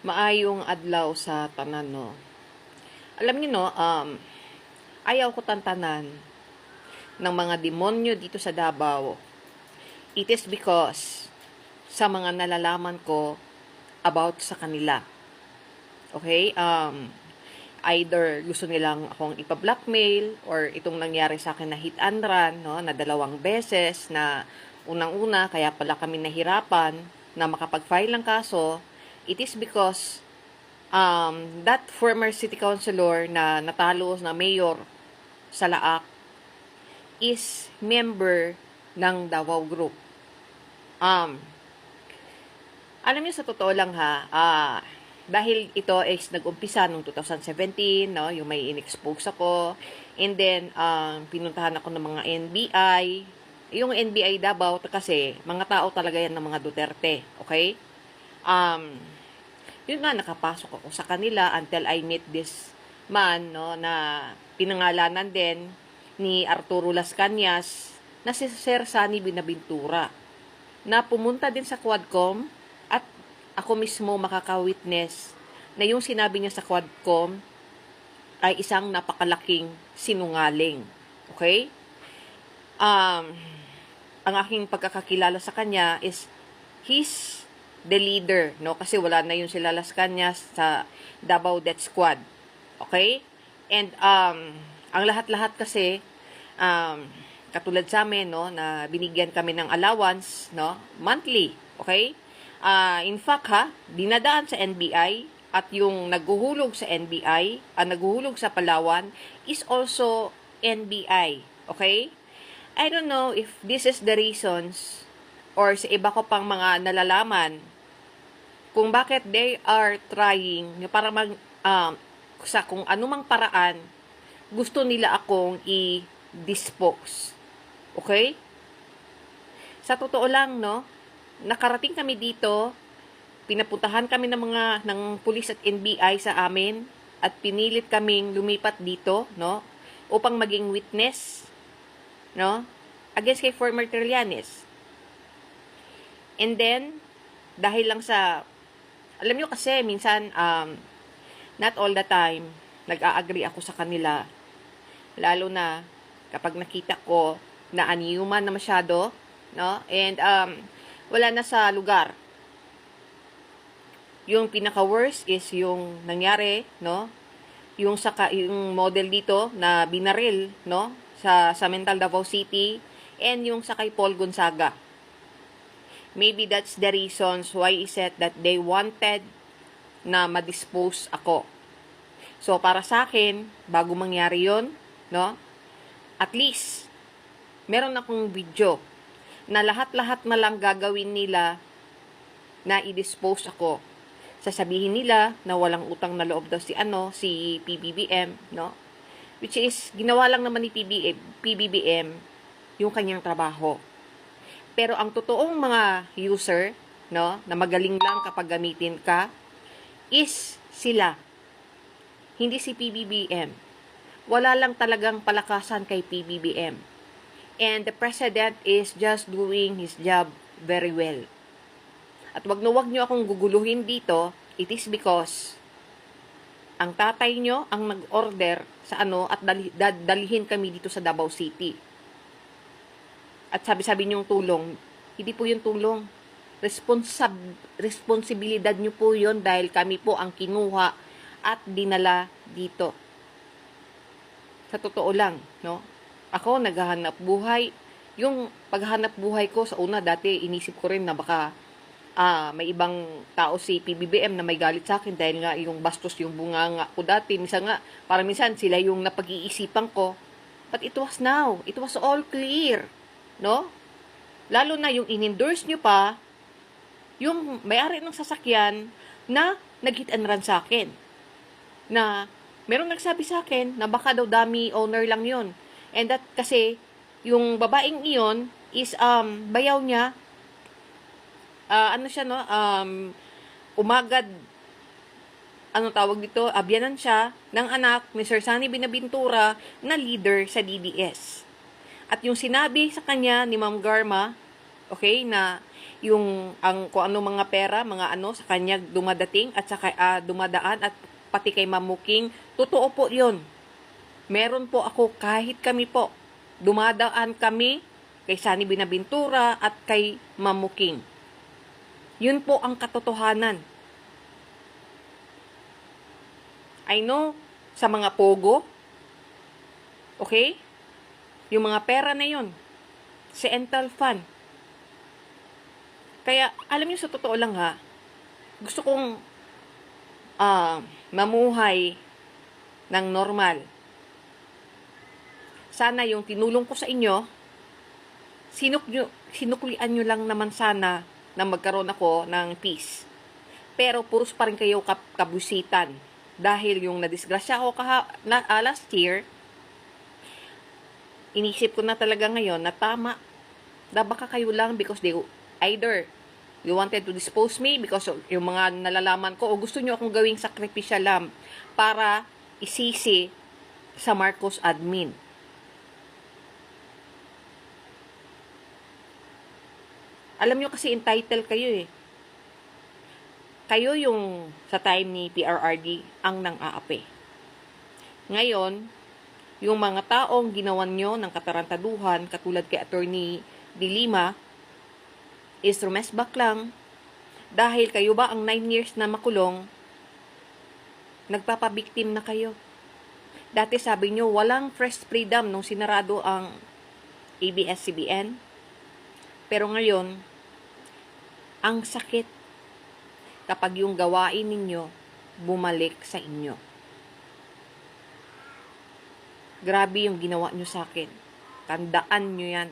maayong adlaw sa tanan no. Alam niyo no, um, ayaw ko tantanan ng mga demonyo dito sa Davao. It is because sa mga nalalaman ko about sa kanila. Okay? Um, either gusto nilang akong ipa-blackmail or itong nangyari sa akin na hit and run, no, na dalawang beses na unang-una kaya pala kami nahirapan na makapag-file ng kaso, it is because um, that former city councilor na natalo na mayor sa Laak is member ng Davao Group. Um, alam niyo sa totoo lang ha, ah, dahil ito is nag-umpisa noong 2017, no, yung may in-expose ako, and then um, pinuntahan ako ng mga NBI, yung NBI Davao kasi mga tao talaga yan ng mga Duterte, okay? Um, yun nga nakapasok ako sa kanila until I met this man, no, na pinangalanan din ni Arturo Las Cañas na si Sir Sani Binabintura na pumunta din sa Quadcom at ako mismo makaka-witness na yung sinabi niya sa Quadcom ay isang napakalaking sinungaling. Okay? Um, ang aking pagkakakilala sa kanya is he's the leader, no? Kasi wala na yung sila Las Cañas sa Davao Death Squad. Okay? And um, ang lahat-lahat kasi um, katulad sa amin, no, na binigyan kami ng allowance, no, monthly, okay? Ah, in fact, ha, dinadaan sa NBI at yung naghuhulog sa NBI, ang naghuhulog sa Palawan is also NBI, okay? I don't know if this is the reasons or sa iba ko pang mga nalalaman kung bakit they are trying para mag um, sa kung anumang paraan gusto nila akong i-dispose. Okay? Sa totoo lang, no, nakarating kami dito, pinapuntahan kami ng mga ng pulis at NBI sa amin at pinilit kaming lumipat dito, no, upang maging witness, no, against kay former Trillanes. And then, dahil lang sa, alam nyo kasi, minsan, um, not all the time, nag-a-agree ako sa kanila. Lalo na, kapag nakita ko na unhuman na masyado, no? And, um, wala na sa lugar. Yung pinaka-worst is yung nangyari, no? Yung saka, yung model dito na binaril, no? Sa, sa Mental Davao City, and yung sa kay Paul Gonzaga. Maybe that's the reasons why is it that they wanted na ma-dispose ako. So, para sa akin, bago mangyari yon no? At least, meron akong video na lahat-lahat na lang gagawin nila na i-dispose ako. Sasabihin nila na walang utang na loob daw si ano, si PBBM, no? Which is, ginawa lang naman ni PBM, PBBM yung kanyang trabaho. Pero ang totoong mga user, no, na magaling lang kapag gamitin ka, is sila. Hindi si PBBM. Wala lang talagang palakasan kay PBBM. And the president is just doing his job very well. At wag na wag nyo akong guguluhin dito, it is because ang tatay nyo ang nag-order sa ano at dal- dalhin kami dito sa Davao City. At sabi-sabi niyong tulong, hindi po yung tulong. Responsab responsibilidad niyo po yon dahil kami po ang kinuha at dinala dito. Sa totoo lang, no? Ako, naghahanap buhay. Yung paghanap buhay ko sa una, dati inisip ko rin na baka ah, may ibang tao si PBBM na may galit sa akin dahil nga yung bastos yung bunganga ko dati. Minsan nga, para minsan sila yung napag-iisipan ko. But it was now. It was all clear. No? Lalo na yung in-endorse nyo pa, yung may-ari ng sasakyan na nag-hit and run sa akin. Na merong nagsabi sa akin na baka daw dami owner lang yon And that kasi yung babaeng iyon is um bayaw niya ah, ano siya no um umagad ano tawag dito abyanan siya ng anak ni Sir Sunny Binabintura na leader sa DDS. At yung sinabi sa kanya ni Ma'am Garma, okay, na yung ang kung ano mga pera, mga ano sa kanya dumadating at saka ah, dumadaan at pati kay Mamuking, totoo po 'yon. Meron po ako kahit kami po dumadaan kami kay Sani Binabintura at kay Mamuking. Yun po ang katotohanan. I know sa mga pogo, okay? Yung mga pera na yun, si Ental Fund. Kaya, alam niyo sa totoo lang ha, gusto kong ah, mamuhay ng normal. Sana yung tinulong ko sa inyo, sinuk nyo, sinuklian nyo lang naman sana na magkaroon ako ng peace. Pero puros pa rin kayo kabusitan. Dahil yung nadisgrasya ako kaha, na, ah, last year, inisip ko na talaga ngayon na tama. Na baka kayo lang because they either you wanted to dispose me because yung mga nalalaman ko o gusto nyo akong gawing sacrificial lamb para isisi sa Marcos admin. Alam nyo kasi entitled kayo eh. Kayo yung sa time ni PRRD ang nang aapi. Ngayon, yung mga taong ginawan nyo ng katarantaduhan katulad kay Attorney De Lima is rumesbak lang dahil kayo ba ang 9 years na makulong nagpapabiktim na kayo. Dati sabi nyo, walang fresh freedom nung sinarado ang ABS-CBN. Pero ngayon, ang sakit kapag yung gawain ninyo bumalik sa inyo. Grabe yung ginawa nyo sa akin. Tandaan nyo yan.